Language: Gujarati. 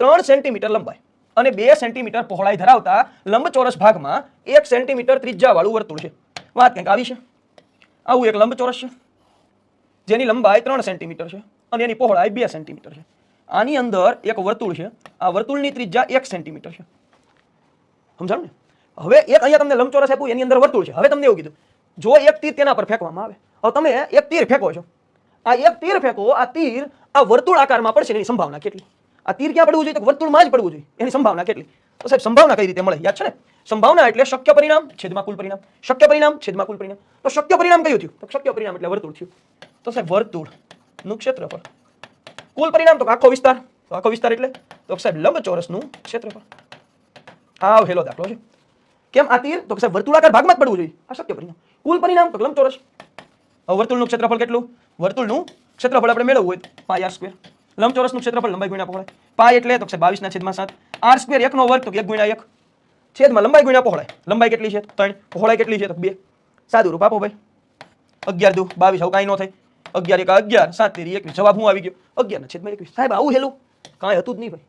ત્રણ સેન્ટીમીટર લંબાઈ અને બે સેન્ટીમીટર પહોળાઈ ધરાવતા લંબચોરસ ભાગમાં એક સેન્ટીમીટર ત્રિજ્યાવાળું વર્તુળ છે. વાત કંઈક આવી છે? આવું એક લંબચોરસ છે, જેની લંબાઈ ત્રણ સેન્ટીમીટર છે અને એની પહોળાઈ બે સેન્ટીમીટર છે. આની અંદર એક વર્તુળ છે, આ વર્તુળની ત્રિજ્યા એક સેન્ટીમીટર છે. સમજાણું ને? હવે એક અહીંયા તમને લંબચોરસ આપ્યું, એની અંદર વર્તુળ છે. હવે તમને એવું કીધું, જો એક તીર તેના પર ફેંકવામાં આવે, હવે તમે એક તીર ફેંકો છો. આ એક તીર ફેંકો, આ તીર આ વર્તુળ આકારમાં પડશે, એની સંભાવના કેટલી? આ તીર ક્યાં પડવું જોઈએ? વર્તુળમાં જ પડવું જોઈએ. એની સંભાવના કેટલી? તો સાહેબ, સંભાવના કઈ રીતે મળે? યાદ છે ને? સંભાવના એટલે શક્ય પરિણામ, છેદમાં કુલ પરિણામ. શક્ય પરિણામ, છેદમાં કુલ પરિણામ. તો શક્ય પરિણામ કયું થયું? તો શક્ય પરિણામ એટલે વર્તુળ થયું. તો સાહેબ વર્તુળનું ક્ષેત્રફળ. કુલ પરિણામ તો આખો વિસ્તાર. તો આખો વિસ્તાર એટલે? તો સાહેબ, લંબચોરસનું ક્ષેત્રફળ. આવ, હેલો, દાખલો છે. કેમ આ તીર? તો સાહેબ, વર્તુળાકાર ભાગમાં જ પડવું જોઈએ. આ શક્ય પરિણામ. કુલ પરિણામ તો લંબચોરસ. હવે વર્તુળનું ક્ષેત્રફળ કેટલું? વર્તુળનું ક્ષેત્રફળ આપણે મેળવવું હોય પાય આર સ્ક્વેર લંબચોરસનું ક્ષેત્રફળ લંબાઈ ગુણ્યા પહોળાઈ. પાય એટલે તો છે બાવીસ ના છેદમાં સાત. આર સ્ક્વેર એકનો વર્ગ તો એક ગુણ્યા એક. છેદમાં લંબાઈ ગુણ્યા પહોળાઈ. લંબાઈ કેટલી છે? ત્રણ. પહોળાઈ કેટલી છે? તો બે. સાદું રૂપ આપો ભાઈ. અગિયાર દુ. બાવીસ, આવું કાંઈ ન થાય. અગિયાર એક, અગિયાર. સાત તેરી એકવીસ. જવાબ હું આવી ગયો. અગિયાર ના છેદમાં એકવીસ. સાહેબ, આવું હેલું. કાંઈ હતું જ નહીં ભાઈ.